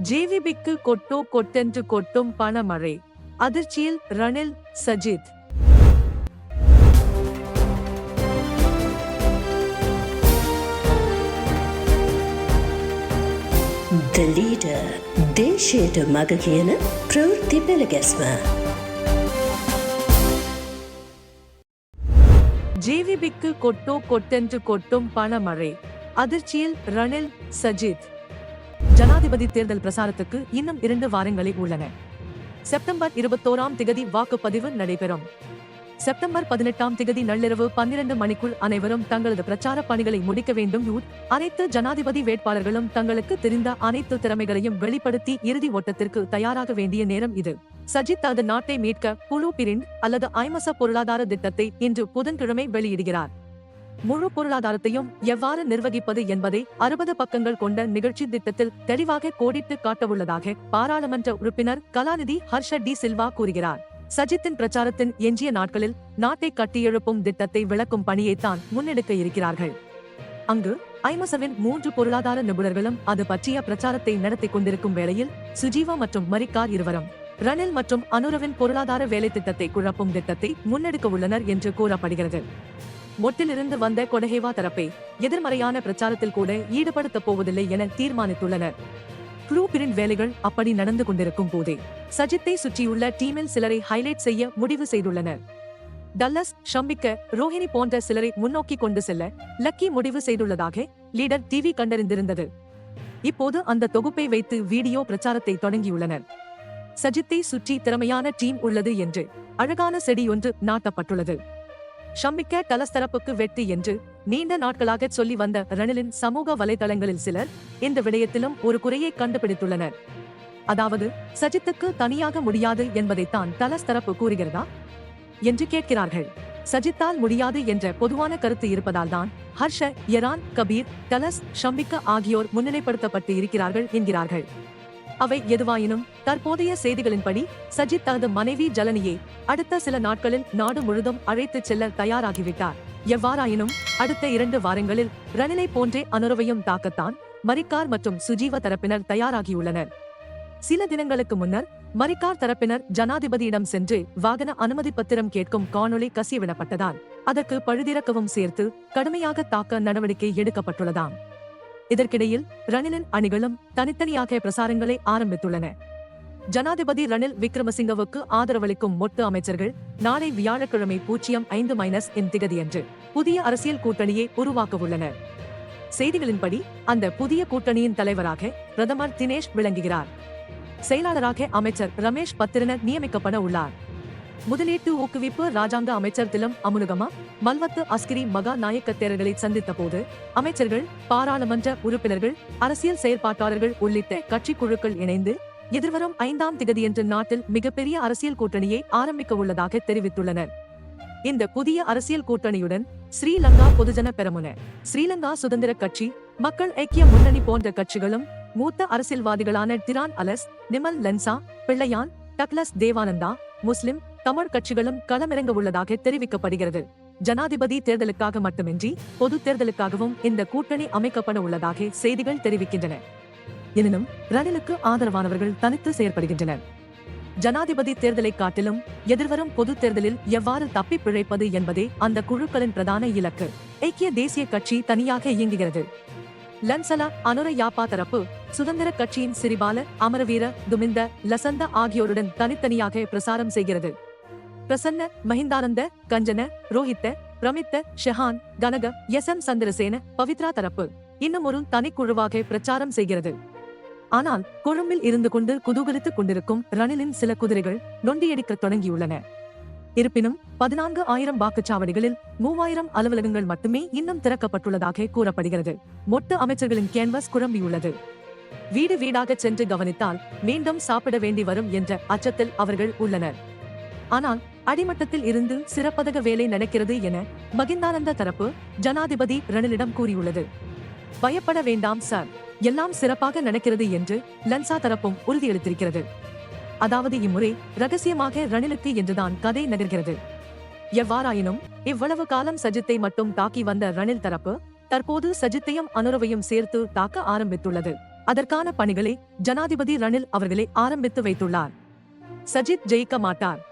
ஜேவிபிக்கு கொட்டோ கொட்டென்று கொட்டும் பணமழை அதிர்ச்சியில் ரணில் சஜித் The leader දේශයට මග කියන ප්‍රවෘත්ති පෙළගැස්ම. ஜேவிபிக்கு கொட்டோ கொட்டென்று கொட்டும் பணமழை அதிர்ச்சியில் ரணில் சஜித் ஜனாதிபதி தேர்தல் பிரசாரத்துக்கு இன்னும் இரண்டு வாரங்களே உள்ளன. செப்டம்பர் இருபத்தோராம் திகதி வாக்குப்பதிவு நடைபெறும். செப்டம்பர் பதினெட்டாம் திகதி நள்ளிரவு பன்னிரண்டு மணிக்குள் அனைவரும் தங்களது பிரச்சார பணிகளை முடிக்க வேண்டும். அனைத்து ஜனாதிபதி வேட்பாளர்களும் தங்களுக்கு தெரிந்த அனைத்து திறமைகளையும் வெளிப்படுத்தி இறுதி ஓட்டத்திற்கு தயாராக வேண்டிய நேரம் இது. சஜித் தனது நாட்டை மீட்க குழு பிரிண்ட் அல்லது ஐமச பொருளாதார திட்டத்தை இன்று புதன்கிழமை வெளியிடுகிறார். முழு பொருளாதாரத்தையும் எவ்வாறு நிர்வகிப்பது என்பதை அறுபது பக்கங்கள் கொண்ட நிகழ்ச்சி திட்டத்தில் தெளிவாக கோடிட்டு காட்டவுள்ளதாக பாராளுமன்ற உறுப்பினர் கலாநிதி ஹர்ஷ டி சில்வா கூறுகிறார். சஜித்தின் பிரச்சாரத்தின் எஞ்சிய நாட்களில் நாட்டை கட்டியெழுப்பும் திட்டத்தை விளக்கும் பணியைத்தான் முன்னெடுக்க இருக்கிறார்கள். அங்கு ஐமசவின் மூன்று பொருளாதார நிபுணர்களும் அது பற்றிய பிரச்சாரத்தை நடத்திக் கொண்டிருக்கும் வேளையில் சுஜீவா மற்றும் மரிக்கார் இருவரும் ரணில் மற்றும் அனுரவின் பொருளாதார வேலை திட்டத்தை குழப்பும் திட்டத்தை முன்னெடுக்க உள்ளனர் என்று கூறப்படுகிறது. மொட்டிலிருந்து வந்த கொடஹேவா தரப்பை எதிர்மறையான பிரச்சாரத்தில் கூட ஈடுபடுத்தப் போவதில்லை என தீர்மானித்துள்ளனர். க்ளூ பிரிண்ட் வேலைகள் அப்படி நடந்து கொண்டிருக்கும் போதே சஜித்தை சுற்றியுள்ள டீமில் சிலரை ஹைலைட் செய்ய முடிவு செய்துள்ளனர். டல்லஸ் ஷம்பிக்க ரோஹிணி போன்ற சிலரை முன்னோக்கி கொண்டு செல்ல லக்கி முடிவு செய்துள்ளதாக லீடர் டிவி கண்டறிந்திருந்தது. இப்போது அந்த தொகுப்பை வைத்து வீடியோ பிரச்சாரத்தை தொடங்கியுள்ளனர். சஜித்தை சுற்றி திறமையான டீம் உள்ளது என்று அழகான செடி ஒன்று நாட்டப்பட்டுள்ளது. ஷம்பிக்க கலஸ்தரப்புக்கு வெட்டி வெற்றி என்று நீண்ட நாட்களாக சொல்லி வந்த ரணிலின் சமூக வலைதளங்களில் சிலர் இந்த விடயத்திலும் ஒரு குறையை கண்டுபிடித்துள்ளனர். அதாவது சஜித்துக்கு தனியாக முடியாது என்பதைத்தான் தலஸ் தரப்பு கூறுகிறதா? என்று கேட்கிறார்கள். சஜித்தால் முடியாது என்ற பொதுவான கருத்து இருப்பதால்தான் ஹர்ஷ யரான் கபீர் டலஸ் ஷம்பிக்க ஆகியோர் முன்னிலைப்படுத்தப்பட்டு இருக்கிறார்கள் என்கிறார்கள். அவை எதுவாயினும் தற்போதைய செய்திகளின்படி சஜித் தனது மனைவி ஜலனியை அடுத்த சில நாட்களில் நாடு முழுதும் அழைத்துச் செல்ல தயாராகிவிட்டார். எவ்வாறாயினும் அடுத்த இரண்டு வாரங்களில் ரணிலை போன்றே அனுரவையும் தாக்கத்தான் மரிக்கார் மற்றும் சுஜீவ தரப்பினர் தயாராகியுள்ளனர். சில தினங்களுக்கு முன்னர் மரிக்கார் தரப்பினர் ஜனாதிபதியிடம் சென்று வாகன அனுமதி பத்திரம் கேட்கும் காணொளி கசிவிடப்பட்டதால் அதற்கு பழுதிறக்கவும் சேர்த்து கடுமையாக தாக்க நடவடிக்கை எடுக்கப்பட்டுள்ளதாம். இதற்கிடையில் ரணிலின் அணிகளும் தனித்தனியாக பிரசாரங்களை ஆரம்பித்துள்ளன. ஜனாதிபதி ரணில் விக்ரமசிங்கவுக்கு ஆதரவளிக்கும் மொட்டு அமைச்சர்கள் நாளை வியாழக்கிழமை பூஜ்ஜியம் ஐந்து மைனஸ் என் திகதியன்று புதிய அரசியல் கூட்டணியை உருவாக்க உள்ளனர் செய்திகளின்படி அந்த புதிய கூட்டணியின் தலைவராக பிரதமர் தினேஷ் விளங்குகிறார். செயலாளராக அமைச்சர் ரமேஷ் பத்திரன நியமிக்கப்பட உள்ளார். முதலீட்டு ஊக்குவிப்பு ராஜாங்க அமைச்சர் திலம் அமுனுகமா மல்வத்து அஸ்கிரி மகா நாயக்க தேரர்களை சந்தித்த போது அமைச்சர்கள் பாராளுமன்ற உறுப்பினர்கள் அரசியல் செயற்பாட்டாளர்கள் உள்ளிட்ட கட்சி குழுக்கள் இணைந்து எதிர்வரும் ஐந்தாம் திகதியன்று நாட்டில் மிகப்பெரிய அரசியல் கூட்டணியை ஆரம்பிக்க உள்ளதாக தெரிவித்துள்ளனர். இந்த புதிய அரசியல் கூட்டணியுடன் ஸ்ரீலங்கா பொதுஜன பெரமுன ஸ்ரீலங்கா சுதந்திர கட்சி மக்கள் ஐக்கிய முன்னணி போன்ற கட்சிகளும் மூத்த அரசியல்வாதிகளான திரான் அலஸ் நிமல் லென்சா பிள்ளையான் டக்லஸ் தேவானந்தா முஸ்லிம் தமிழ் கட்சிகளும் களமிறங்க உள்ளதாக தெரிவிக்கப்படுகிறது. ஜனாதிபதி தேர்தலுக்காக மட்டுமின்றி பொது தேர்தலுக்காகவும் இந்த கூட்டணி அமைக்கப்பட உள்ளதாக செய்திகள் தெரிவிக்கின்றன. எனினும் ரணிலுக்கு ஆதரவானவர்கள் தனித்து செயற்படுகின்றனர். ஜனாதிபதி தேர்தலை காட்டிலும் எதிர்வரும் பொது தேர்தலில் எவ்வாறு தப்பி பிழைப்பது என்பதே அந்த குழுக்களின் பிரதான இலக்கு. ஐக்கிய தேசிய கட்சி தனியாக இயங்குகிறது. லன்சலா அனுர யாப்பா தரப்பு சுதந்திர கட்சியின் சிறிபால அமரவீர துமிந்த லசந்த ஆகியோருடன் தனித்தனியாக பிரசாரம் செய்கிறது. பிரசன்ன மஹிந்தானந்த கஞ்சன ரோஹித்த பிரமித்த ஷெஹான் கனக எஸ் எம் சந்திரசேன பவித்ரா தரப்பு. இன்னும் ஒரு தனிக்குழுவாக பிரச்சாரம் செய்கிறது. ஆனால் கொழும்பில் இருந்து கொண்டு குதூகலித்துக் கொண்டிருக்கும் ரணிலின் சில குதிரைகள் நொண்டியடிக்கத் தொடங்கியுள்ளன. இருப்பினும் பதினான்கு ஆயிரம் வாக்குச்சாவடிகளில் மூவாயிரம் அலுவலகங்கள் மட்டுமே இன்னும் திறக்கப்பட்டுள்ளதாக கூறப்படுகிறது. மொத்த அமைச்சர்களின் கேன்வாஸ் குழம்பியுள்ளது. வீடு வீடாக சென்று கவனித்தால் மீண்டும் சாப்பிட வேண்டி வரும் என்ற அச்சத்தில் அவர்கள் உள்ளனர். ஆனால் அடிமட்டத்தில் இருந்து சிறப்பதக வேலை நடக்கிறது என மகிந்தானந்த தரப்பு ஜனாதிபதி ரணிலிடம் கூறியுள்ளது. பயப்பட வேண்டாம் சார். எல்லாம் சிறப்பாக நடக்கிறது என்று லன்சா தரப்பும் உறுதியளித்திருக்கிறது. அதாவது இம்முறை ரகசியமாக ரணிலுக்கு என்றுதான் கதை நகர்கிறது. எவ்வாறாயினும் இவ்வளவு காலம் சஜித்தை மட்டும் தாக்கி வந்த ரணில் தரப்பு தற்போது சஜித்தையும் அனுரவையும் சேர்த்து தாக்க ஆரம்பித்துள்ளது. அதற்கான பணிகளை ஜனாதிபதி ரணில் அவர்களே ஆரம்பித்து வைத்துள்ளார். சஜித் ஜெயிக்க மாட்டார்.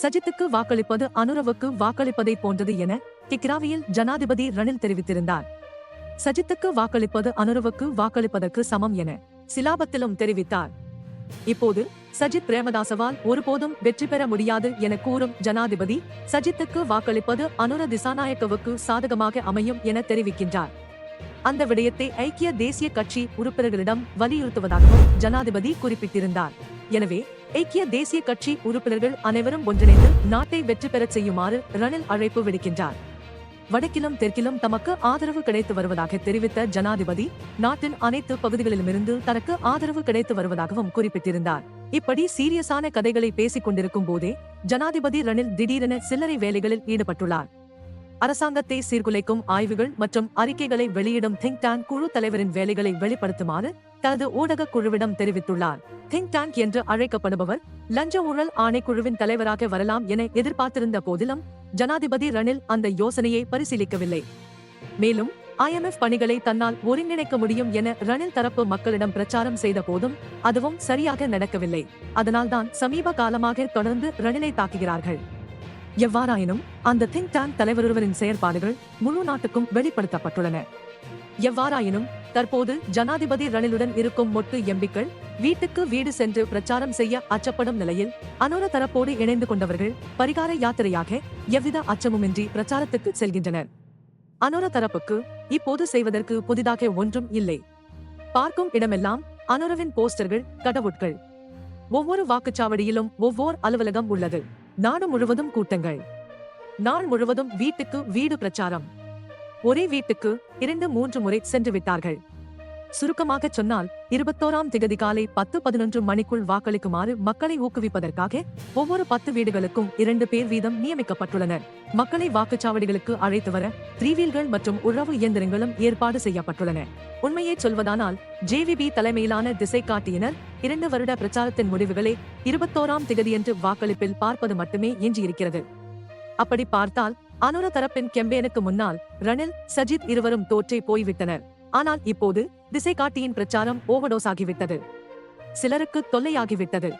சஜித்துக்கு வாக்களிப்பது அனுரவுக்கு வாக்களிப்பதை போன்றது என கிக்ராவியில் ஜனாதிபதி ரணில் தெரிவித்திருந்தார். சஜித்துக்கு வாக்களிப்பது அனுரவுக்கு வாக்களிப்பதற்கு சமம் என சிலாபத்திலும் தெரிவித்தார். இப்போது சஜித் பிரேமதாசவால் ஒருபோதும் வெற்றி பெற முடியாது என கூறும் ஜனாதிபதி சஜித்துக்கு வாக்களிப்பது அனுர திசாநாயக்கவுக்கு சாதகமாக அமையும் என தெரிவிக்கின்றார். அந்த விடயத்தை ஐக்கிய தேசிய கட்சி உறுப்பினர்களிடம் வலியுறுத்துவதாகவும் ஜனாதிபதி குறிப்பிட்டிருந்தார். எனவே ஐக்கிய தேசிய கட்சி உறுப்பினர்கள் அனைவரும் ஒன்றிணைந்து நாட்டை வெற்றி பெறச் செய்யுமாறு ரணில் அழைப்பு விடுக்கின்றார். வடக்கிலும் தெற்கிலும் தமக்கு ஆதரவு கிடைத்து வருவதாக தெரிவித்த ஜனாதிபதி நாட்டின் அனைத்து பகுதிகளிலுமிருந்து தனக்கு ஆதரவு கிடைத்து வருவதாகவும் குறிப்பிட்டிருந்தார். இப்படி சீரியஸான கதைகளை பேசிக் கொண்டிருக்கும் போதே ஜனாதிபதி ரணில் திடீரென சில்லறை வேலைகளில் ஈடுபட்டுள்ளார். அரசாங்கத்தை சீர்குலைக்கும் ஆய்வுகள் மற்றும் அறிக்கைகளை வெளியிடும் திங்க் டேங்க் குழு தலைவரின் வேலைகளை வெளிப்படுத்துமாறு தனது ஊடக குழுவிடம் தெரிவித்துள்ளார். திங்க் டேங்க் என்று அழைக்கப்படுபவர் லஞ்ச ஊழல் ஆணைக்குழுவின் தலைவராக வரலாம் என எதிர்பார்த்திருந்த போதிலும் ஜனாதிபதி ரணில் அந்த யோசனையை பரிசீலிக்கவில்லை. மேலும் ஐஎம்எஃப் பணிகளை தன்னால் ஒருங்கிணைக்க முடியும் என ரணில் தரப்பு மக்களிடம் பிரச்சாரம் செய்த போதும் அதுவும் சரியாக நடக்கவில்லை. அதனால்தான் சமீப காலமாக தொடர்ந்து ரணிலை தாக்குகிறார்கள். எவ்வாறாயினும் அந்த திங்க் டேங்க் தலைவரொருவரின் செயற்பாடுகள் முழு நாட்டுக்கும் வெளிப்படுத்தப்பட்டுள்ளன. எவ்வாறாயினும் தற்போது ஜனாதிபதி ரணிலுடன் இருக்கும் மொட்டு எம்பிக்கள் வீட்டுக்கு வீடு சென்று பிரச்சாரம் செய்ய அச்சப்படும் நிலையில் அனுர தரப்போடு இணைந்து கொண்டவர்கள் பரிகார யாத்திரையாக எவ்வித அச்சமுமின்றி பிரச்சாரத்துக்கு செல்கின்றனர். அனுர தரப்புக்கு இப்போது செய்வதற்கு புதிதாக ஒன்றும் இல்லை. பார்க்கும் இடமெல்லாம் அனுரவின் போஸ்டர்கள் கடவுட்கள். ஒவ்வொரு வாக்குச்சாவடியிலும் ஒவ்வொரு அலுவலகம் உள்ளது. நாடு முழுவதும் கூட்டங்கள். நாள் முழுவதும் வீட்டுக்கு வீடு பிரச்சாரம். ஒரே வீட்டுக்கு இரண்டு மூன்று முறை சென்று விட்டார்கள் சுருக்கமாக சொன்னால் இருபத்தோராம் திகதி காலை பத்து பதினொன்று மணிக்குள் வாக்களிக்குமாறு மக்களை ஊக்குவிப்பதற்காக ஒவ்வொரு பத்து வீடுகளுக்கும் இரண்டு பேர் வீதம் நியமிக்கப்பட்டுள்ளனர். மக்களை வாக்குச்சாவடிகளுக்கு அழைத்து வர த்ரீவீல்கள் மற்றும் உழவு இயந்திரங்களும் ஏற்பாடு செய்யப்பட்டுள்ளன. உண்மையை சொல்வதானால் ஜேவிபி தலைமையிலான திசை காட்டியினர் இரண்டு வருட பிரச்சாரத்தின் முடிவுகளை இருபத்தோராம் திகதியன்று வாக்களிப்பில் பார்ப்பது மட்டுமே எஞ்சியிருக்கிறது அப்படி பார்த்தால் அனுர தரப்பின் கெம்பேனுக்கு முன்னால் ரணில் சஜித் இருவரும் தோற்றே போய்விட்டனர். ஆனால் இப்போது திசை காட்டியின் பிரச்சாரம் ஓவர்டோஸ் ஆகிவிட்டது சிலருக்கு தொல்லையாகிவிட்டது.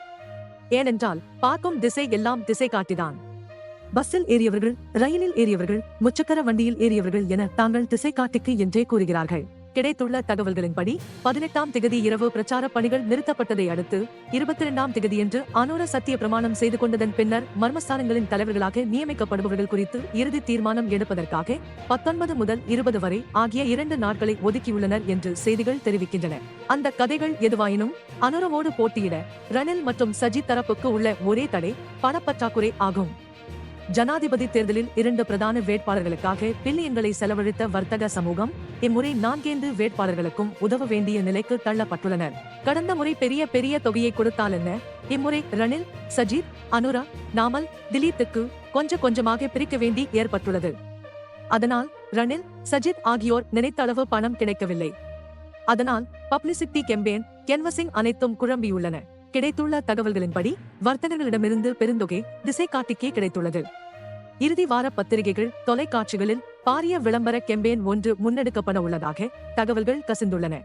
ஏனென்றால் பார்க்கும் திசை எல்லாம் திசை காட்டிதான் பஸ்ஸில் ஏறியவர்கள் ரயிலில் ஏறியவர்கள் முச்சக்கர வண்டியில் ஏறியவர்கள் என தாங்கள் திசை காட்டிக்கு என்றே கூறுகிறார்கள். கிடைத்துள்ள தகவல்களின்படி பதினெட்டாம் திகதி இரவு பிரச்சார பணிகள் நிறுத்தப்பட்டதை அடுத்து இருபத்தி இரண்டாம் திகதியன்று அனுர சத்திய பிரமாணம் செய்து கொண்டதன் பின்னர் மர்மஸ்தானங்களின் தலைவர்களாக நியமிக்கப்படுபவர்கள் குறித்து இறுதி தீர்மானம் எடுப்பதற்காக பத்தொன்பது முதல் இருபது வரை ஆகிய இரண்டு நாட்களை ஒதுக்கியுள்ளனர் என்று செய்திகள் தெரிவிக்கின்றன. அந்த கதைகள் எதுவாயினும் அனுரவோடு போட்டியிட ரணில் மற்றும் சஜித் தரப்புக்கு உள்ள ஒரே தடை பணப்பற்றாக்குறை ஆகும். ஜனாதிபதி தேர்தலில் இரண்டு பிரதான வேட்பாளர்களுக்காக பில்லியன்களை செலவழித்த வர்த்தக சமூகம் இம்முறை நான்கேந்து வேட்பாளர்களுக்கும் உதவ வேண்டிய நிலைக்கு தள்ளப்பட்டுள்ளனர். கடந்த முறை பெரிய பெரிய தொகையை கொடுத்தால் என்ன இம்முறை ரணில் சஜித் அனுரா நாமல் திலீப்புக்கு கொஞ்சம் கொஞ்சமாக பிரிக்க வேண்டி ஏற்பட்டுள்ளது. அதனால் ரணில் சஜித் ஆகியோர் நினைத்த அளவு பணம் கிடைக்கவில்லை. அதனால் பப்ளிசிட்டி கெம்பேன் கென்வசிங் அனைத்தும் குழம்பியுள்ளன. கிடைத்துள்ள தகவல்களின்படி வர்த்தகர்களிடமிருந்து பெருந்தொகை திசை காட்டிக்கே கிடைத்துள்ளது. இறுதி வார பத்திரிகைகள் தொலைக்காட்சிகளில் பாரிய விளம்பர கெம்பேன் ஒன்று முன்னெடுக்கப்பட உள்ளதாக தகவல்கள் கசிந்துள்ளன.